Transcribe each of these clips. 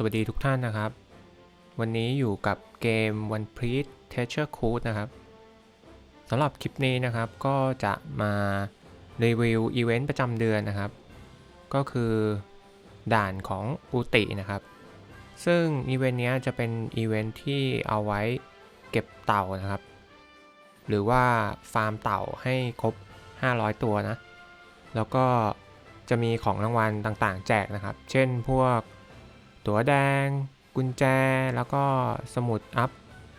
สวัสดีทุกท่านนะครับ วันนี้อยู่กับเกม One Piece Treasure Cruise นะครับสำหรับคลิปนี้นะครับก็จะมารีวิวอีเวนต์ประจำเดือนนะครับ ก็คือด่านของอุตินะครับ ซึ่งอีเวนต์นี้จะเป็นอีเวนต์ที่เอาไว้เก็บเต่านะครับ หรือว่าฟาร์มเต่าให้ครบ 500 ตัวนะ แล้วก็จะมีของรางวัลต่างๆ แจกนะครับ เช่นพวก ตั๋วแดง กุญแจ แล้วก็สมุดอัพ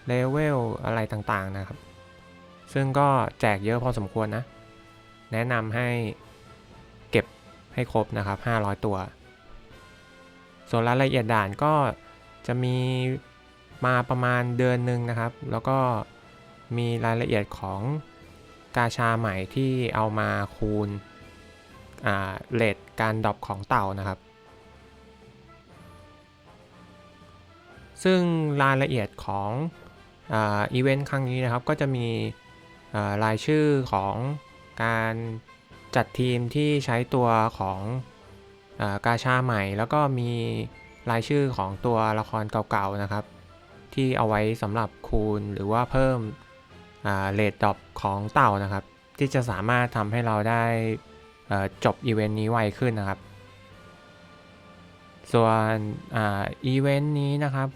เลเวลอะไรต่างๆนะครับ ซึ่งก็แจกเยอะพอสมควรนะ แนะนำให้เก็บให้ครบนะครับ 500 ตัว ส่วนรายละเอียดด่านก็จะมีมาประมาณเดือนหนึ่งนะครับ แล้วก็มีรายละเอียดของกาชาใหม่ที่เอามาคูณเลทการดรอปของเต่านะครับ ซึ่งรายละเอียดของอีเวนต์ครั้งนี้นะครับ ก็จะมีรายชื่อของการจัดทีมที่ใช้ตัวของอกาชาใหม่ แล้วก็มีรายชื่อของตัวละครเก่าๆนะครับ ที่เอาไว้สำหรับคูณหรือว่าเพิ่มเลดดอปของเต่านะครับ ที่จะสามารถทำให้เราได้จบอีเวนต์นี้ไวขึ้นนะครับ ส่วนอีเวนต์นี้นะครับ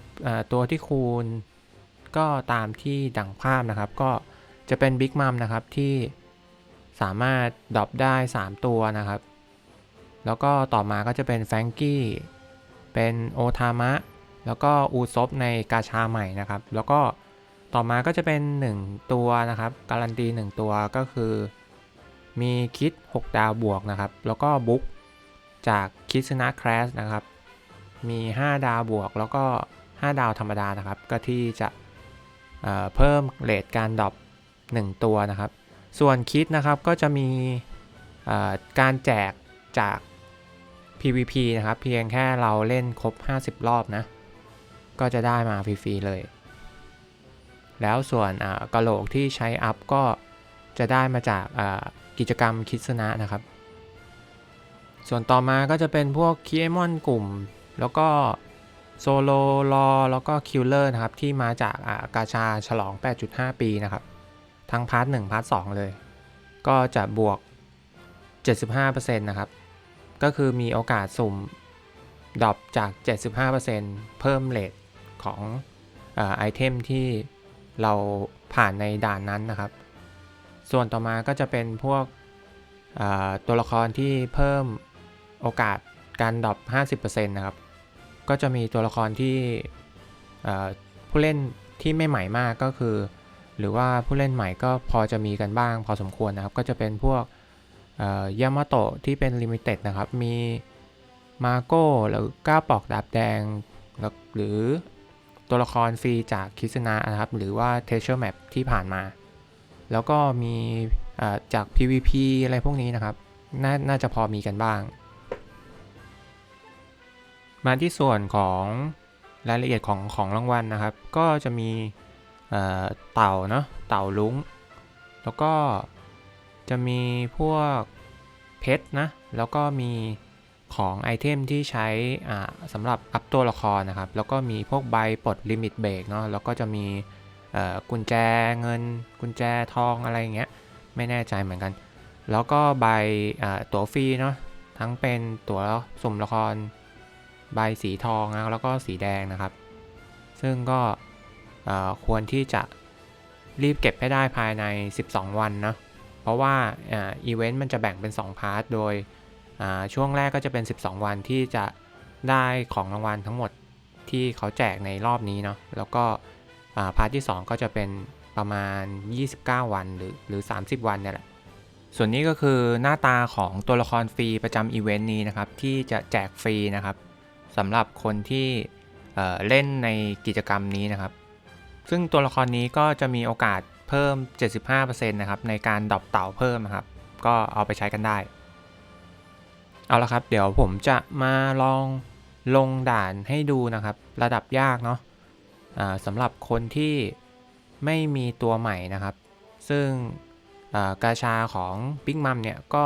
ตัวที่คูณก็ตามที่ดังภาพนะครับ ก็จะเป็นบิ๊กมัมนะครับที่สามารถดรอปได้ 3 ตัวนะครับ แล้วก็ต่อมาก็จะเป็นแฟงกี้ เป็นโอทามะ แล้วก็อูซบในกาชาใหม่นะครับ แล้วก็ต่อมาก็จะเป็น 1 ตัวนะครับ การันตี 1 ตัวก็คือ มีคิด 6 ดาวบวกนะครับ แล้วก็บุ๊กจากคิดชนะแครสนะครับ มี 5 ดาวบวก แล้วก็ 5 ดาวธรรมดานะครับ ก็ที่จะเเพิ่มเรทการดรอป1ตัวนะครับ ส่วนคิดนะครับก็จะมีการแจกจาก PVP นะครับ เพียงแค่เราเล่นครบ 50 รอบนะ ก็จะได้มาฟรีๆเลย แล้วส่วนกระโหลกที่ใช้อัพก็จะได้มาจากกิจกรรมคิดสนะนะครับ ส่วนต่อมาก็จะเป็นพวกคีเอมอนกลุ่ม แล้วก็ โซโลรอแล้วก็คิลเลอร์นะครับ ที่มาจากากาชาฉลอง 8.5 ปีนะครับ ทั้งพาร์ท1พาร์ท2เลย ก็จะบวก 75%นะครับ ก็คือมีโอกาสสุ่มดรอปจาก 75%เพิ่มเลทของไอเทมที่เราผ่านในด่านนั้นนะครับ ส่วนต่อมาก็จะเป็นพวกตัวละครที่เพิ่มโอกาสการดรอป 50%นะครับ ก็จะมีตัวละครที่ผู้เล่นที่ไม่ใหม่มากก็คือ หรือว่าผู้เล่นใหม่ก็พอจะมีกันบ้างพอสมควรนะครับ ก็จะเป็นพวกยามาโตะที่เป็นลิมิเต็ดนะครับ มีมาโก้หรือก้าปอกดาบแดง หรือตัวละครฟรีจากคิสนานะครับ หรือว่าเทเชอร์แมปที่ผ่านมา แล้วก็มีจาก PVP อะไรพวกนี้นะครับนน่าจะพอมีกันบ้าง มาที่ส่วนของรายละเอียดของของรางวัลนะครับ ก็จะมีเต่าเนาะเต่าลุงแล้วก็จะมีพวกเพชรนะ แล้วก็มีของไอเทมที่ใช้สำหรับอัพตัวละครนะครับ แล้วก็มีพวกใบปลดลิมิตเบรกเนาะ แล้วก็จะมีกุญแจเงิน กุญแจทองอะไรเงี้ย ไม่แน่ใจเหมือนกัน แล้วก็ใบตั๋วฟรีเนาะ ทั้งเป็นตั๋วสุ่มละคร ใบสีทองนะแล้วก็สีแดงนะครับ ซึ่งก็ควรที่จะรีบเก็บให้ได้ภายใน 12 วันนะเพราะว่าอีเวนต์มันจะแบ่งเป็น 2 พาร์ท โดยช่วงแรกก็จะเป็น 12 วันที่จะได้ของรางวัลทั้งหมดที่เขาแจกในรอบนี้เนาะแล้วก็พาร์ทที่ 2 ก็จะเป็นประมาณ 29 วันหรือหรือ 30 วันเนี่ยแหละส่วนนี้ก็คือหน้าตาของตัวละครฟรีประจำอีเวนต์นี้นะครับ ที่จะแจกฟรีนะครับ สำหรับคนที่เล่นในกิจกรรมนี้นะครับ ซึ่งตัวละครนี้ก็จะมีโอกาสเพิ่ม 75%นะครับในการดรอปเต่าเพิ่มนะครับ ก็เอาไปใช้กันได้ เอาละครับ เดี๋ยวผมจะมาลองลงด่านให้ดูนะครับ ระดับยากเนาะะสำหรับคนที่ไม่มีตัวใหม่นะครับ ซึ่งกาชาของบิ๊กมัมเนี่ยก็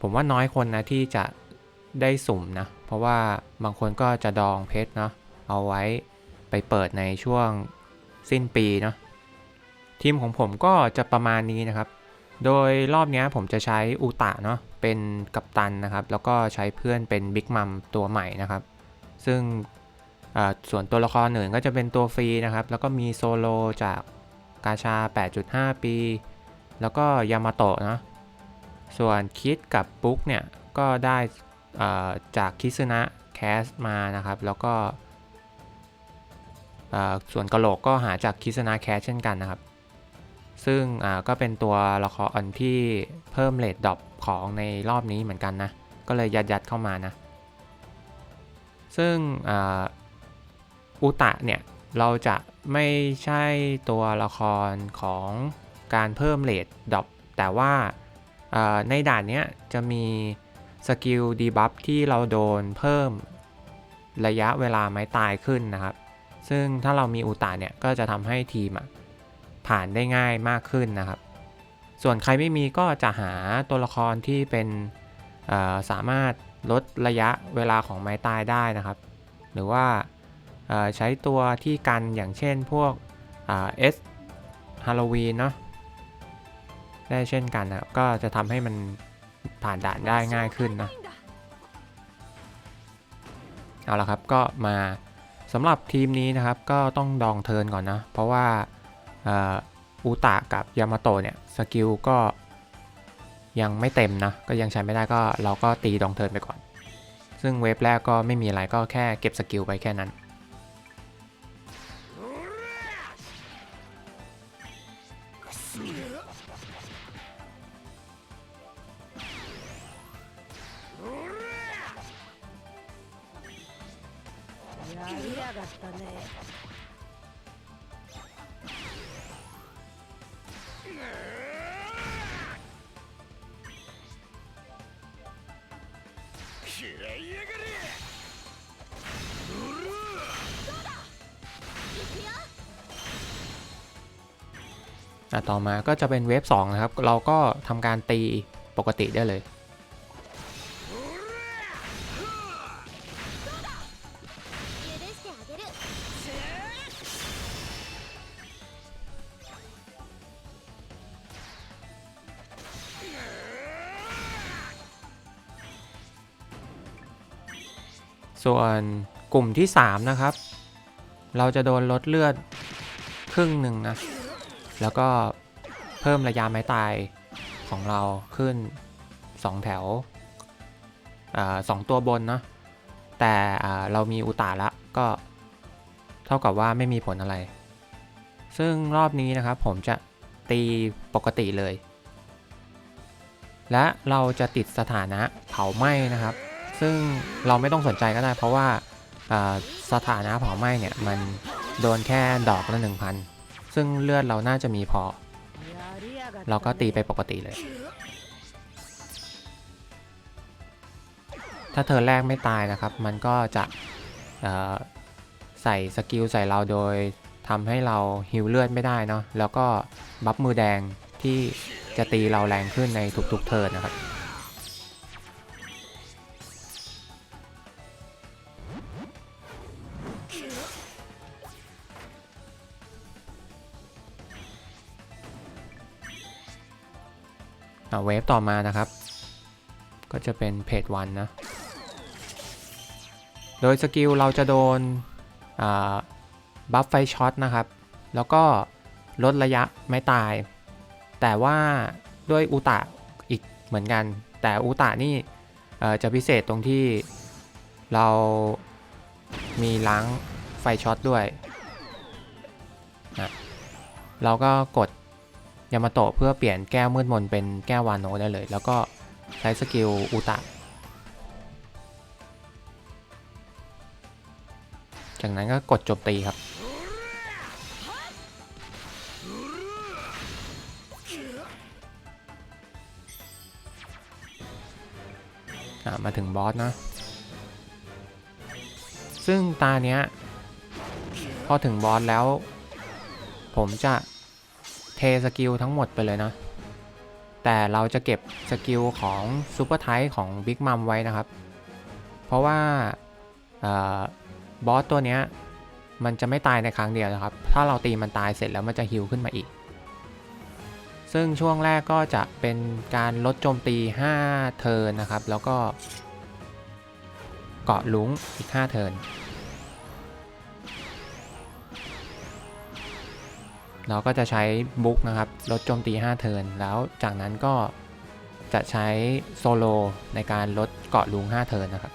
ผมว่าน้อยคนนะที่จะได้สุ่มนะ ราะว่าบางคนก็จะดองเพชรเนาะเอาไว้ไปเปิดในช่วงสิ้นปีเนาะทีมของผมก็จะประมาณนี้นะครับ โดยรอบนี้ผมจะใช้อูตะเนาะเป็นกัปตันนะครับ แล้วก็ใช้เพื่อนเป็นบิ๊กมัมตัวใหม่นะครับ ซึ่งส่วนตัวละครอื่นก็จะเป็นตัวฟรีนะครับ แล้วก็มีโซโลจากกาชา 8.5 ปี แล้วก็ยามาโตะเนาะส่วนคิดกับปุ๊กเนี่ย ก็ได้ จากคิซึนะแคสมานะครับ แล้วก็ส่วนกะโหลกก็หาจากคิซึนะแคสเช่นกันนะครับ ซึ่งก็เป็นตัวละครที่เพิ่มเลทดรอปของในรอบนี้เหมือนกันนะ ก็เลยยัดยัดๆเข้ามานะ ซึ่งอ,อุตะเนี่ย เราจะไม่ใช่ตัวละครของการเพิ่มเลทดรอปแต่ว่าอ่าในด่านเนี้ยจะมี สกิลดีบัฟที่เราโดนเพิ่มระยะเวลาไม้ตายขึ้นนะครับ ซึ่งถ้าเรามีอุตะเนี่ยก็จะทำให้ทีมผ่านได้ง่ายมากขึ้นนะครับ ส่วนใครไม่มีก็จะหาตัวละครที่เป็นสามารถลดระยะเวลาของไม้ตายได้นะครับ หรือว่าใช้ตัวที่กันอย่างเช่นพวกเอสฮาโลวีนเนาะได้เช่นกันนะครับก็จะทำให้มัน ผ่านด่านได้ง่ายขึ้นนะ เอาละครับก็มาสำหรับทีมนี้นะครับก็ต้องดองเทิร์นก่อนนะ เพราะว่าอ่าอูตะกับยามาโตะเนี่ยสกิลก็ยังไม่เต็มนะ ก็ยังใช้ไม่ได้ก็เราก็ตีดองเทิร์นไปก่อน ซึ่งเวฟแรกก็ไม่มีอะไรก็แค่เก็บสกิลไปแค่นั้น ต่อมาก็จะเป็นเวฟ2นะครับ เราก็ทำการตีปกติได้เลย ส่วนกลุ่มที่ 3 นะครับ เราจะโดนลดเลือดครึ่งหนึ่งนะ แล้วก็เพิ่มระยะไม้ตายของเราขึ้น 2 แถวอสองตัวบนเนาะแต่เรามีอุตาละก็เท่ากับว่าไม่มีผลอะไร ซึ่งรอบนี้นะครับผมจะตีปกติเลย และเราจะติดสถานะเผาไหม้นะครับ ซึ่งเราไม่ต้องสนใจก็ได้ เพราะว่าอ่าสถานะเผาไหม้เนี่ยมันโดนแค่ดอกละ1,000 ซึ่งเลือดเราน่าจะมีพอ เราก็ตีไปปกติเลย ถ้าเธอแรกไม่ตายนะครับ มันก็จะใส่สกิลใส่เราโดยทำให้เราหิวเลือดไม่ได้เนาะแล้วก็บัฟมือแดงที่จะตีเราแรงขึ้นในทุกๆเทิร์นนะครับ เวฟต่อมานะครับ ก็จะเป็นเพจวันนะ โดยสกิลเราจะโดนบัฟไฟช็อตนะครับ แล้วก็ลดระยะไม่ตาย แต่ว่าด้วยอุตะอีกเหมือนกัน แต่อุตะนี่จะพิเศษตรงที่เรามีล้างไฟช็อตด้วยนะเราก็กด ยามาโตะเพื่อเปลี่ยนแก้วมืดมนเป็นแก้ววานโนได้เลย แล้วก็ใช้สกิลอุตะ จากนั้นก็กดจมตีครับ มาถึงบอสนะ ซึ่งตาเนี้ย พอถึงบอสแล้ว ผมจะ สกิลทั้งหมดไปเลยนะ แต่เราจะเก็บสกิลของซูเปอร์ไทป์ของบิ๊กมัมไว้นะครับ เพราะว่าออบอสตัวเนี้ยมันจะไม่ตายในครั้งเดียวนะครับ ถ้าเราตีมันตายเสร็จแล้วมันจะฮิวขึ้นมาอีก ซึ่งช่วงแรกก็จะเป็นการลดโจมตี 5 เทิร์นนะครับ แล้วก็เกาะลุงอีก 5 เทิร์น เราก็จะใช้บุ๊กนะครับลดโจมตี 5 เทิร์นแล้วจากนั้นก็จะใช้โซโลในการลดเกาะลุง 5 เทิร์นนะครับ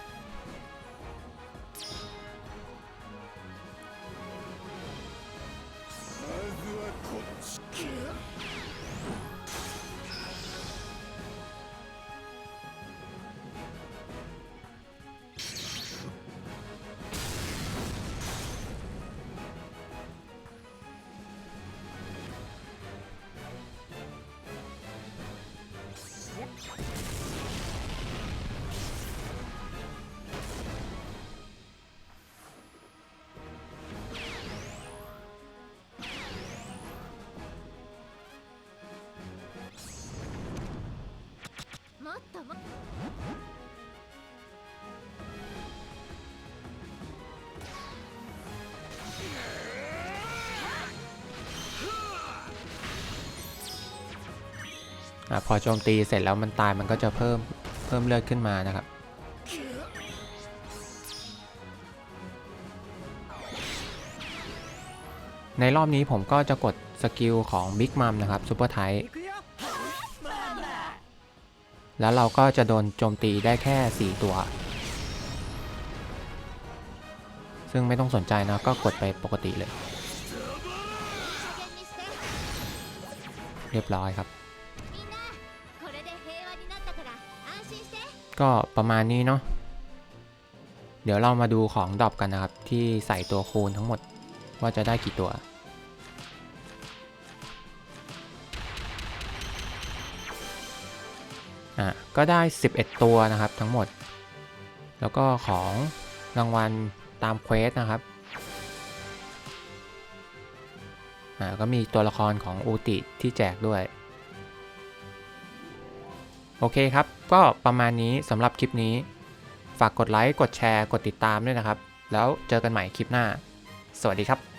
แま่ะพอโจมตีเสร็จแล้วมันตายมันก็จะเพิ่มเพิ่มเลือดขึ้นมานะครับ ในรอบนี้ผมก็จะกดสกิลของบิ๊กมัมนะครับซูเปอร์ไทป์ แล้วเราก็จะโดนโจมตีได้แค่ 4 ตัว ซึ่งไม่ต้องสนใจนะก็กดไปปกติเลย เรียบร้อยครับ ก็ประมาณนี้เนาะเดี๋ยวเรามาดูของดรอปกันนะครับ ที่ใส่ตัวคูณทั้งหมดว่าจะได้กี่ตัว อะก็ได้ 11 ตัวนะครับทั้งหมด แล้วก็ของรางวัลตามเควสนะครับอ่าก็มีตัวละครของอูติที่แจกด้วย โอเคครับ ก็ประมาณนี้สำหรับคลิปนี้ ฝากกดไลค์ กดแชร์ กดติดตามด้วยนะครับ แล้วเจอกันใหม่คลิปหน้า สวัสดีครับ